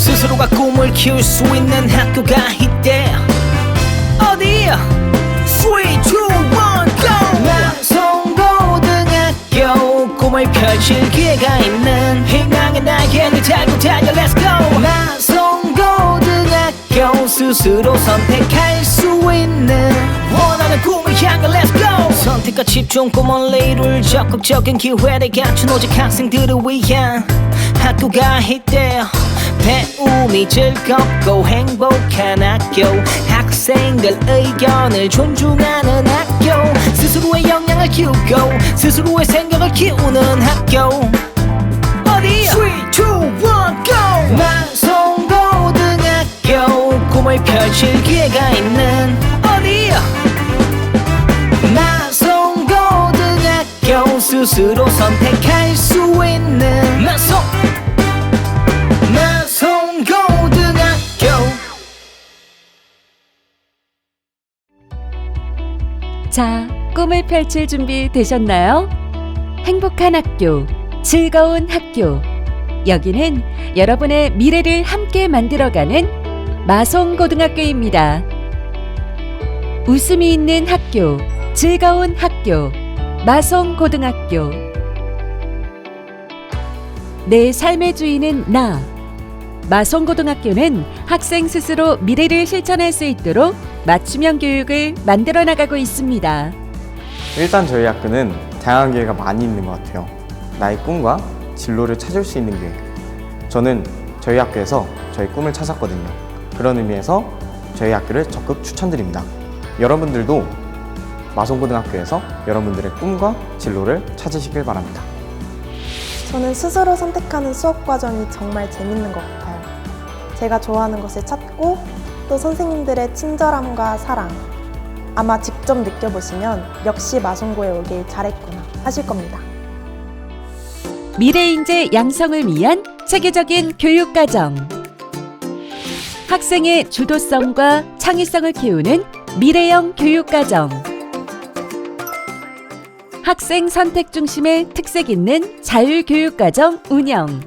스스로가 꿈을 키울 수 있는 학교가 있대 어디야? 3, 2, 1, go! 나성고등학교 꿈을 펼칠 기회가 있는 희망의 날개를 달고 달려 Let's go! 나성고등학교 스스로 선택할 수 있는 원하는 꿈을 향해 Let's go! 선택과 집중 꿈을 이룰 적극적인 기회를 갖춘 오직 학생들을 위한 학교가 있대 배움이 즐겁고 행복한 학교. 학생들 의견을 존중하는 학교. 스스로의 역량을 키우고 스스로의 생각을 키우는 학교. 어디야? 3, 2, 1, go! 나성고등학교. 꿈을 펼칠 기회가 있는 어디야? 나성고등학교. 스스로 선택할 수 있는 나성 자, 꿈을 펼칠 준비 되셨나요? 행복한 학교, 즐거운 학교. 여기는 여러분의 미래를 함께 만들어가는 마송고등학교입니다. 웃음이 있는 학교, 즐거운 학교, 마송고등학교. 내 삶의 주인은 나. 마송고등학교는 학생 스스로 미래를 실천할 수 있도록 맞춤형 교육을 만들어 나가고 있습니다. 일단 저희 학교는 다양한 기회가 많이 있는 것 같아요. 나의 꿈과 진로를 찾을 수 있는 기회. 저는 저희 학교에서 저희 꿈을 찾았거든요. 그런 의미에서 저희 학교를 적극 추천드립니다. 여러분들도 마송고등학교에서 여러분들의 꿈과 진로를 찾으시길 바랍니다. 저는 스스로 선택하는 수업 과정이 정말 재밌는 것 같아요. 제가 좋아하는 것을 찾고 또 선생님들의 친절함과 사랑. 아마 직접 느껴보시면 역시 마송고에 오길 잘했구나 하실 겁니다. 미래 인재 양성을 위한 체계적인 교육 과정. 학생의 주도성과 창의성을 키우는 미래형 교육 과정. 학생 선택 중심의 특색 있는 자율 교육 과정 운영.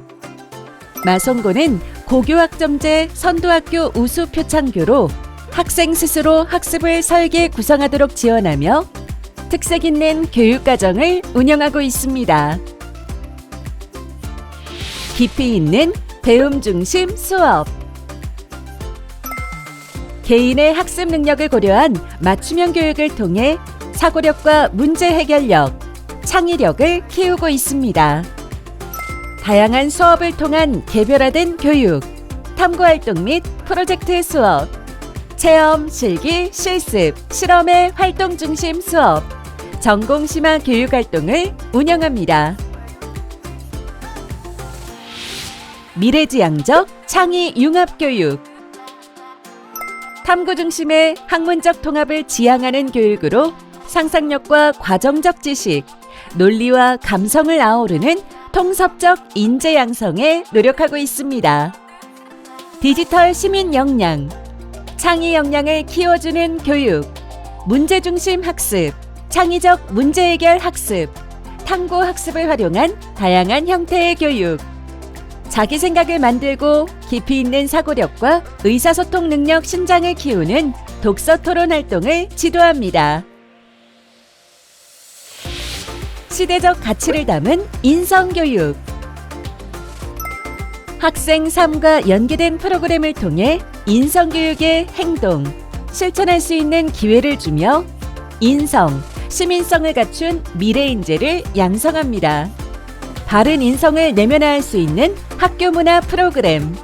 마송고는 고교학점제 선도학교 우수 표창교로 학생 스스로 학습을 설계 구성하도록 지원하며 특색 있는 교육 과정을 운영하고 있습니다. 깊이 있는 배움 중심 수업. 개인의 학습 능력을 고려한 맞춤형 교육을 통해 사고력과 문제 해결력, 창의력을 키우고 있습니다. 다양한 수업을 통한 개별화된 교육, 탐구 활동 및 프로젝트 수업, 체험, 실기, 실습, 실험의 활동 중심 수업, 전공 심화 교육 활동을 운영합니다. 미래지향적 창의 융합 교육 탐구 중심의 학문적 통합을 지향하는 교육으로 상상력과 과정적 지식, 논리와 감성을 아우르는 통섭적 인재 양성에 노력하고 있습니다. 디지털 시민 역량, 창의 역량을 키워주는 교육, 문제 중심 학습, 창의적 문제 해결 학습, 탐구 학습을 활용한 다양한 형태의 교육, 자기 생각을 만들고 깊이 있는 사고력과 의사소통 능력 신장을 키우는 독서 토론 활동을 지도합니다. 시대적 가치를 담은 인성교육. 학생 삶과 연계된 프로그램을 통해 인성교육의 행동, 실천할 수 있는 기회를 주며 인성, 시민성을 갖춘 미래 인재를 양성합니다. 바른 인성을 내면화할 수 있는 학교 문화 프로그램.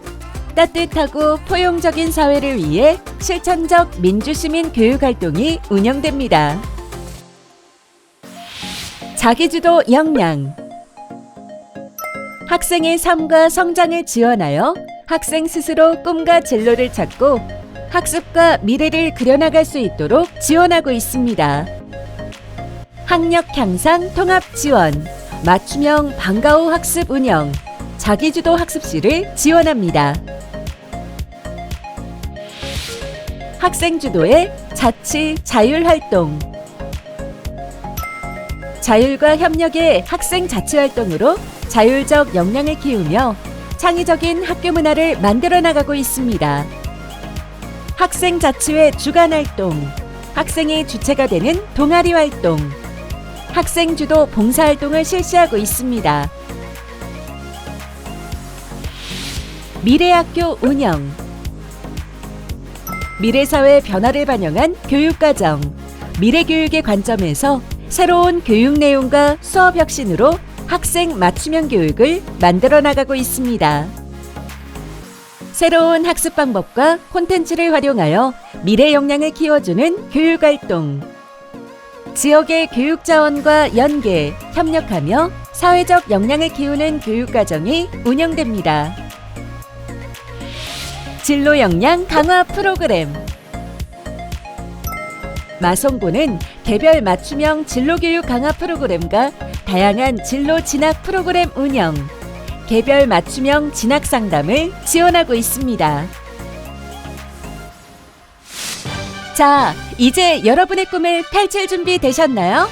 따뜻하고 포용적인 사회를 위해 실천적 민주시민 교육 활동이 운영됩니다. 자기주도 역량. 학생의 삶과 성장을 지원하여 학생 스스로 꿈과 진로를 찾고 학습과 미래를 그려나갈 수 있도록 지원하고 있습니다. 학력 향상 통합 지원, 맞춤형 방과후 학습 운영, 자기주도 학습실을 지원합니다. 학생 주도의 자치 자율 활동. 자율과 협력의 학생 자치 활동으로 자율적 역량을 키우며 창의적인 학교 문화를 만들어 나가고 있습니다. 학생 자치회 주간 활동, 학생이 주체가 되는 동아리 활동, 학생 주도 봉사 활동을 실시하고 있습니다. 미래학교 운영 미래사회 변화를 반영한 교육과정 미래교육의 관점에서 새로운 교육 내용과 수업 혁신으로 학생 맞춤형 교육을 만들어 나가고 있습니다. 새로운 학습 방법과 콘텐츠를 활용하여 미래 역량을 키워주는 교육 활동. 지역의 교육 자원과 연계, 협력하며 사회적 역량을 키우는 교육 과정이 운영됩니다. 진로 역량 강화 프로그램. 마성고는 개별 맞춤형 진로교육 강화 프로그램과 다양한 진로 진학 프로그램 운영, 개별 맞춤형 진학 상담을 지원하고 있습니다. 자, 이제 여러분의 꿈을 펼칠 준비 되셨나요?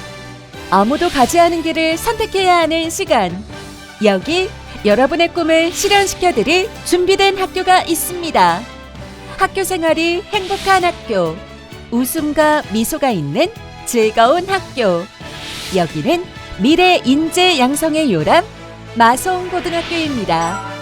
아무도 가지 않은 길을 선택해야 하는 시간. 여기 여러분의 꿈을 실현시켜 드릴 준비된 학교가 있습니다. 학교 생활이 행복한 학교. 웃음과 미소가 있는 즐거운 학교. 여기는 미래 인재 양성의 요람 마송고등학교입니다.